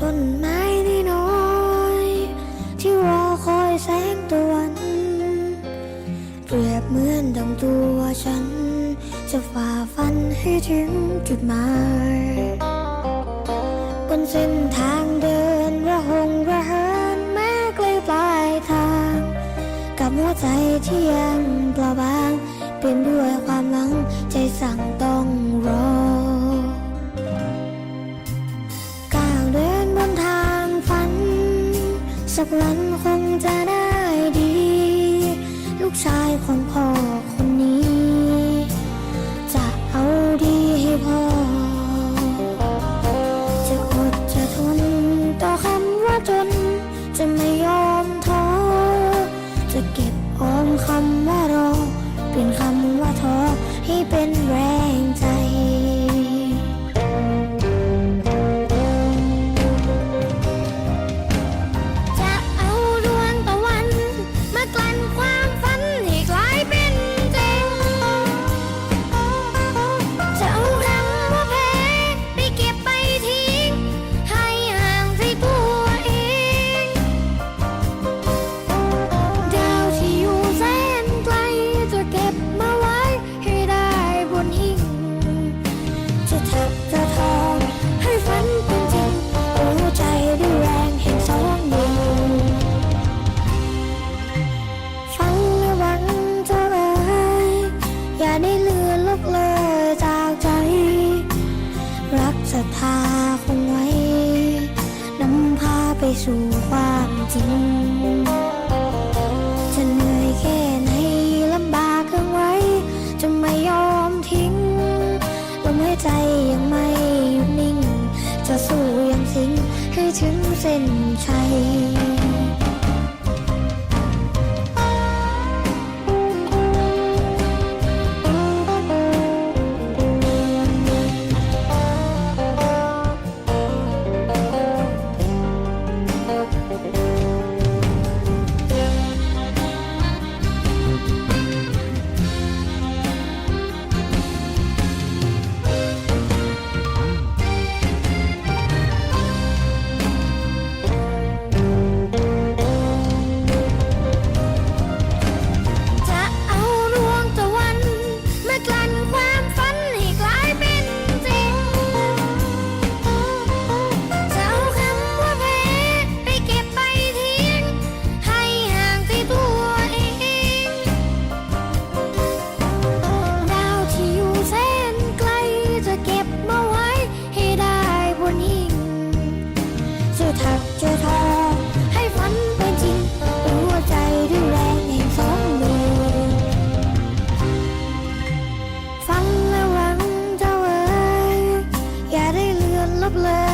ต้นไม้ที่น้อยที่รอคอยแสงตะวัน เปรียบเหมือนดังตัวฉัน จะฝ่าฟันให้ถึงจุดหมาย บนเส้นทางเดินระหงระเหินแม้ไกลปลายทาง กับหัวใจที่ยังเปล่าบาง เปลี่ยนด้วยความหวังใจสั่งต้องรอ สักวันคงจะได้ดี ลูกชายของพ่อ ศรัทธาคงไว้นำพาไปสู่ความจริง ทักเจอทอให้ฝันเป็นจริงหัวใจด้แรงแห่งสองมือฟังแล้หวังเจ้าเอ๋ยอย่าได้เลือนลบเลย